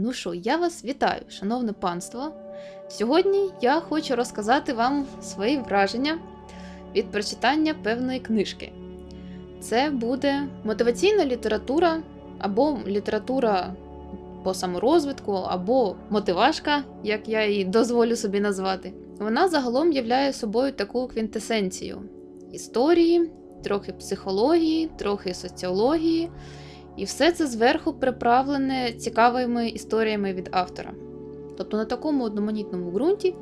Ну що, я вас вітаю, шановне панство. Сьогодні я хочу розказати вам свої враження від прочитання певної книжки. Це буде мотиваційна література або література по саморозвитку, або мотивашка, як я її дозволю собі назвати. Вона загалом являє собою таку квінтесенцію історії, трохи психології, трохи соціології. І все це зверху приправлене цікавими історіями від автора. Тобто на такому одноманітному ґрунті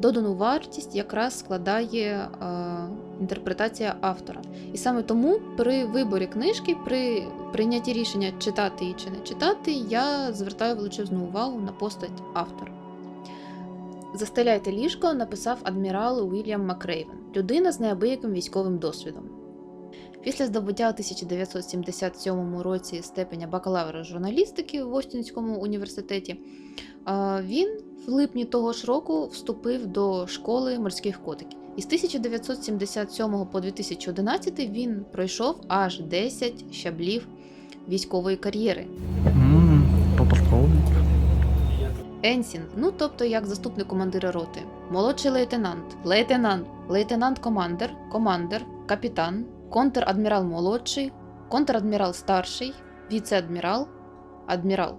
додану вартість якраз складає е, інтерпретація автора. І саме тому при виборі книжки, при прийнятті рішення читати її чи не читати, я звертаю величезну увагу на постать автора. Застеляйте ліжко написав адмірал Уільям Макрейвен, людина з неабияким військовим досвідом. Після здобуття у 1977 році степеня бакалавра журналістики в Остінському університеті, він в липні того ж року вступив до школи морських котиків. І з 1977 по 2011 він пройшов аж 10 щаблів військової кар'єри. Енсін, ну тобто як заступник командира роти, молодший лейтенант, лейтенант, лейтенант-командир, командир, капітан, контр-адмірал молодший, контр-адмірал старший, віце-адмірал, адмірал.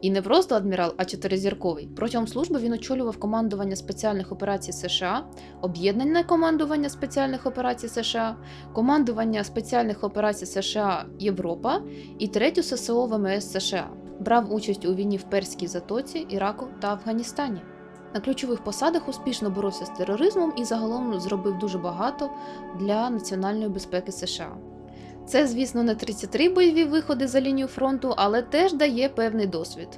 І не просто адмірал, а чотиризірковий. Протягом служби він очолював командування спеціальних операцій США, об'єднане командування спеціальних операцій США, командування спеціальних операцій США Європа і третю ССО ВМС США. Брав участь у війні в Перській затоці, Іраку та Афганістані. На ключових посадах успішно боровся з тероризмом і загалом зробив дуже багато для національної безпеки США. Це, звісно, не 33 бойові виходи за лінію фронту, але теж дає певний досвід.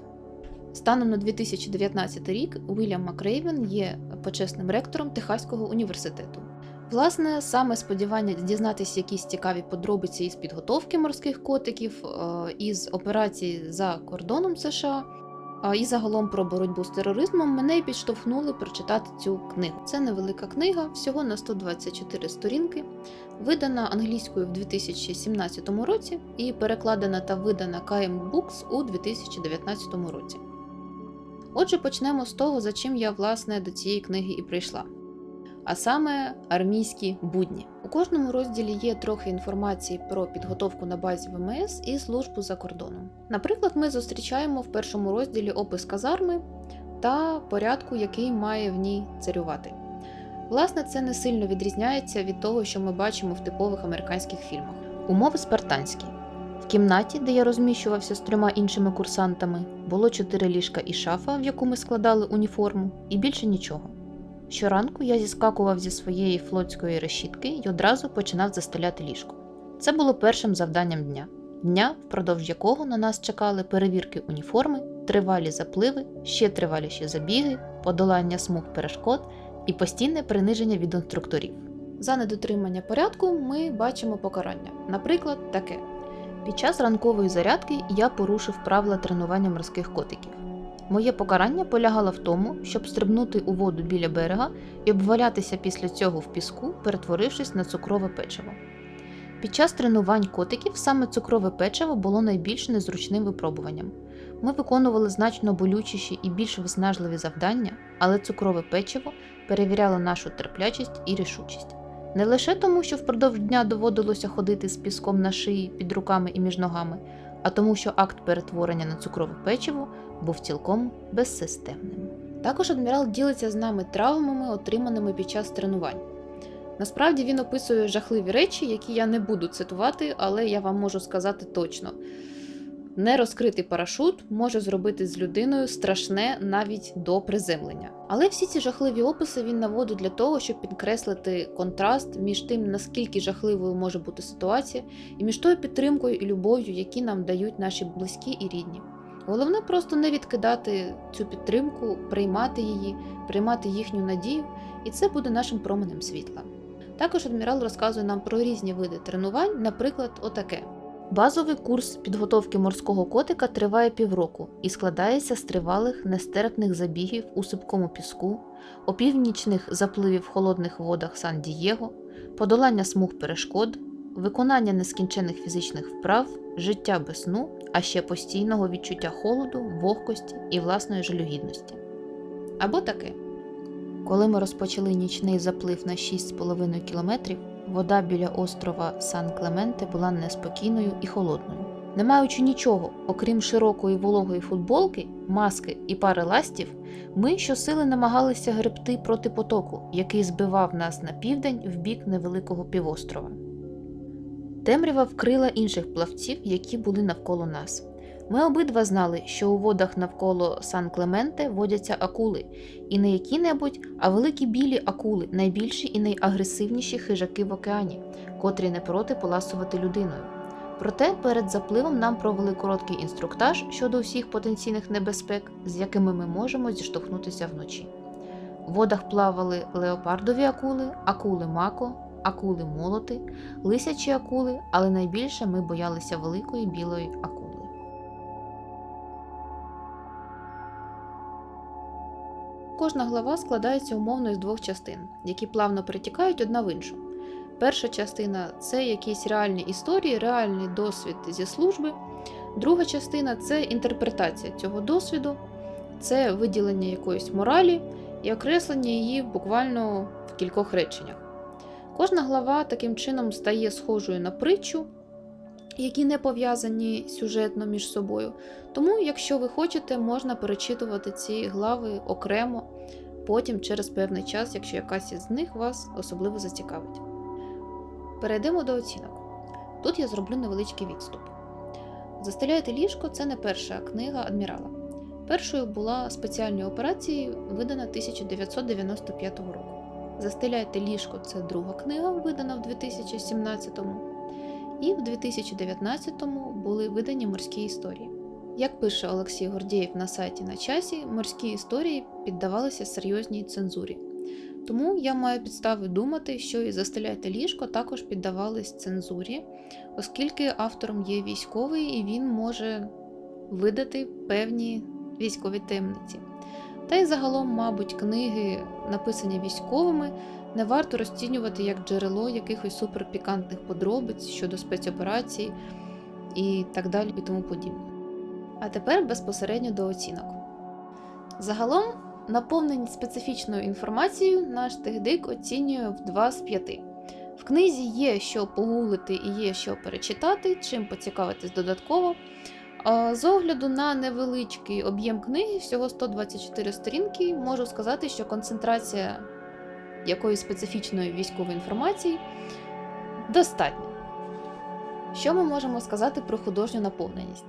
Станом на 2019 рік Уільям Макрейвен є почесним ректором Техаського університету. Власне, саме сподівання дізнатися якісь цікаві подробиці із підготовки морських котиків, е, із операцій за кордоном США і загалом про боротьбу з тероризмом мене підштовхнули прочитати цю книгу. Це невелика книга, всього на 124 сторінки, видана англійською в 2017 році і перекладена та видана KM Books у 2019 році. Отже, почнемо з того, за чим я власне до цієї книги і прийшла. А саме армійські будні. У кожному розділі є трохи інформації про підготовку на базі ВМС і службу за кордоном. Наприклад, ми зустрічаємо в першому розділі опис казарми та порядку, який має в ній царювати. Власне, це не сильно відрізняється від того, що ми бачимо в типових американських фільмах. Умови спартанські. В кімнаті, де я розміщувався з трьома іншими курсантами, було чотири ліжка і шафа, в яку ми складали уніформу, і більше нічого. Щоранку я зіскакував зі своєї флотської решітки і одразу починав застеляти ліжко. Це було першим завданням дня, дня, впродовж якого на нас чекали перевірки уніформи, тривалі запливи, ще триваліші забіги, подолання смуг перешкод і постійне приниження від інструкторів. За недотримання порядку ми бачимо покарання. Наприклад, таке: під час ранкової зарядки я порушив правила тренування морських котиків. Моє покарання полягало в тому, щоб стрибнути у воду біля берега і обвалятися після цього в піску, перетворившись на цукрове печиво. Під час тренувань котиків саме цукрове печиво було найбільш незручним випробуванням. Ми виконували значно болючіші і більш виснажливі завдання, але цукрове печиво перевіряло нашу терплячість і рішучість. Не лише тому, що впродовж дня доводилося ходити з піском на шиї, під руками і між ногами, а тому, що акт перетворення на цукрове печиво був цілком безсистемним. Також адмірал ділиться з нами травмами, отриманими під час тренувань. Насправді він описує жахливі речі, які я не буду цитувати, але я вам можу сказати точно. Нерозкритий парашут може зробити з людиною страшне навіть до приземлення. Але всі ці жахливі описи він наводить для того, щоб підкреслити контраст між тим, наскільки жахливою може бути ситуація, і між тою підтримкою і любов'ю, які нам дають наші близькі і рідні. Головне просто не відкидати цю підтримку, приймати її, приймати їхню надію, і це буде нашим променем світла. Також адмірал розказує нам про різні види тренувань, наприклад, отаке. Базовий курс підготовки морського котика триває півроку і складається з тривалих нестерпних забігів у сипкому піску, опівнічних запливів в холодних водах Сан-Дієго, подолання смуг перешкод, виконання нескінчених фізичних вправ, життя без сну, а ще постійного відчуття холоду, вогкості і власної жалюгідності. Або таке. Коли ми розпочали нічний заплив на 6,5 кілометрів, вода біля острова Сан Клементе була неспокійною і холодною. Не маючи нічого, окрім широкої вологої футболки, маски і пари ластів, ми щосили намагалися гребти проти потоку, який збивав нас на південь в бік невеликого півострова. Темрява вкрила інших плавців, які були навколо нас. Ми обидва знали, що у водах навколо Сан Клементе водяться акули, і не які-небудь, а великі білі акули, найбільші і найагресивніші хижаки в океані, котрі не проти поласувати людиною. Проте перед запливом нам провели короткий інструктаж щодо усіх потенційних небезпек, з якими ми можемо зіштовхнутися вночі. В водах плавали леопардові акули, акули мако, акули молоти, лисячі акули, але найбільше ми боялися великої білої акули. Кожна глава складається умовно з двох частин, які плавно перетікають одна в іншу. Перша частина це якісь реальні історії, реальний досвід зі служби. Друга частина це інтерпретація цього досвіду, це виділення якоїсь моралі і окреслення її буквально в кількох реченнях. Кожна глава таким чином стає схожою на притчу, які не пов'язані сюжетно між собою. Тому, якщо ви хочете, можна перечитувати ці глави окремо, потім через певний час, якщо якась із них вас особливо зацікавить. Перейдемо до оцінок. Тут я зроблю невеличкий відступ. Застеляйте ліжко це не перша книга адмірала. Першою була спеціальні операції, видана 1995 року. Застеляйте ліжко це друга книга, видана в 2017-му. І в 2019-му були видані морські історії. Як пише Олексій Гордєєв на сайті на часі, морські історії піддавалися серйозній цензурі. Тому я маю підстави думати, що і застеляйте ліжко також піддавались цензурі, оскільки автором є військовий і він може видати певні військові таємниці. Та й загалом, мабуть, книги, написані військовими, не варто розцінювати як джерело якихось суперпікантних подробиць щодо спецоперацій і так далі і тому подібне. А тепер безпосередньо до оцінок. Загалом, наповнені специфічною інформацією, наш техдик оцінює в 2 з 5. В книзі є що погуглити і є що перечитати, чим поцікавитись додатково. З огляду на невеличкий об'єм книги, всього 124 сторінки, можу сказати, що концентрація якоїсь специфічної військової інформації достатня. Що ми можемо сказати про художню наповненість?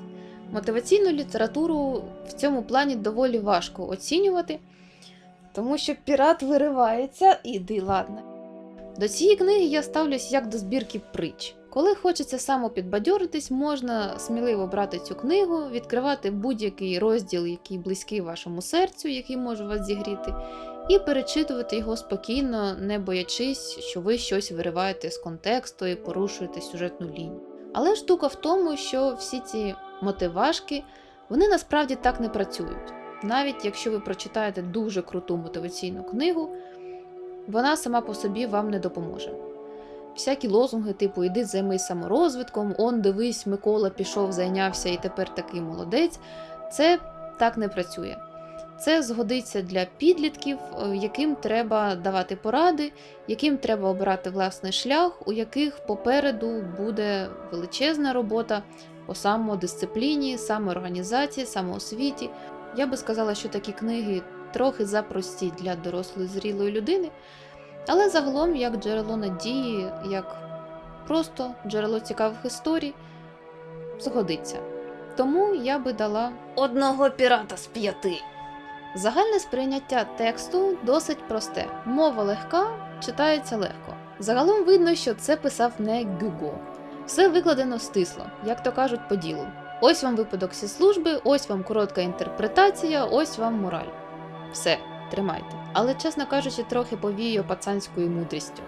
Мотиваційну літературу в цьому плані доволі важко оцінювати, тому що пірат виривається, іди, ладно. До цієї книги я ставлюсь як до збірки притч. Коли хочеться самопідбадьоритись, можна сміливо брати цю книгу, відкривати будь-який розділ, який близький вашому серцю, який може вас зігріти, і перечитувати його спокійно, не боячись, що ви щось вириваєте з контексту і порушуєте сюжетну лінію. Але штука в тому, що всі ці мотивашки вони насправді так не працюють. Навіть якщо ви прочитаєте дуже круту мотиваційну книгу, вона сама по собі вам не допоможе. Всякі лозунги, типу Іди займись саморозвитком, он дивись, Микола пішов, зайнявся і тепер такий молодець. Це так не працює. Це згодиться для підлітків, е, яким треба давати поради, яким треба обирати власний шлях, у яких попереду буде величезна робота по самодисципліні, самоорганізації, самоосвіті. Я би сказала, що такі книги трохи запрості для дорослої зрілої людини, але загалом як джерело надії, як просто джерело цікавих історій, згодиться. Тому я би дала одного пірата з п'яти. Загальне сприйняття тексту досить просте. Мова легка, читається легко. Загалом видно, що це писав не Гюго. Все викладено стисло, як то кажуть, по ділу. Ось вам випадок зі служби, ось вам коротка інтерпретація, ось вам мораль. Все, тримайте. Але, чесно кажучи, трохи повіює пацанською мудрістю.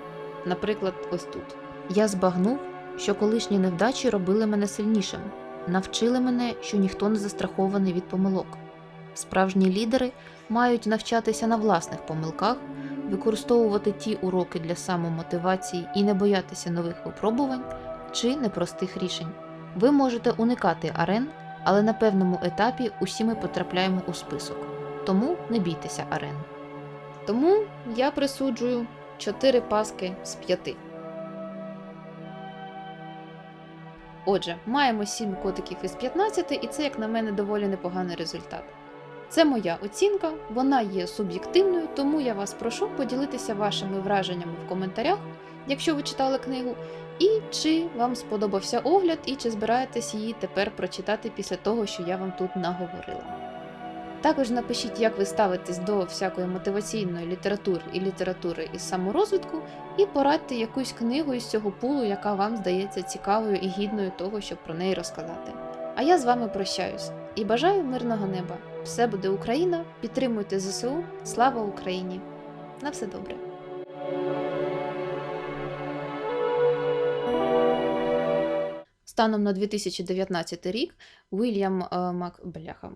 Наприклад, ось тут. Я збагнув, що колишні невдачі робили мене сильнішим, навчили мене, що ніхто не застрахований від помилок. Справжні лідери мають навчатися на власних помилках, використовувати ті уроки для самомотивації і не боятися нових випробувань, чи непростих рішень. Ви можете уникати арен, але на певному етапі усі ми потрапляємо у список. Тому не бійтеся арен. Тому я присуджую 4 паски з 5. Отже, маємо 7 котиків із 15, і це, як на мене, доволі непоганий результат. Це моя оцінка, вона є суб'єктивною, тому я вас прошу поділитися вашими враженнями в коментарях, якщо ви читали книгу, і чи вам сподобався огляд, і чи збираєтесь її тепер прочитати після того, що я вам тут наговорила. Також напишіть, як ви ставитесь до всякої мотиваційної літератури і літератури із саморозвитку, і порадьте якусь книгу із цього пулу, яка вам здається цікавою і гідною того, щоб про неї розказати. А я з вами прощаюсь і бажаю мирного неба. Все буде Україна, підтримуйте ЗСУ, слава Україні! На все добре! Станом на 2019 рік Уільям е, Мак... Бляха,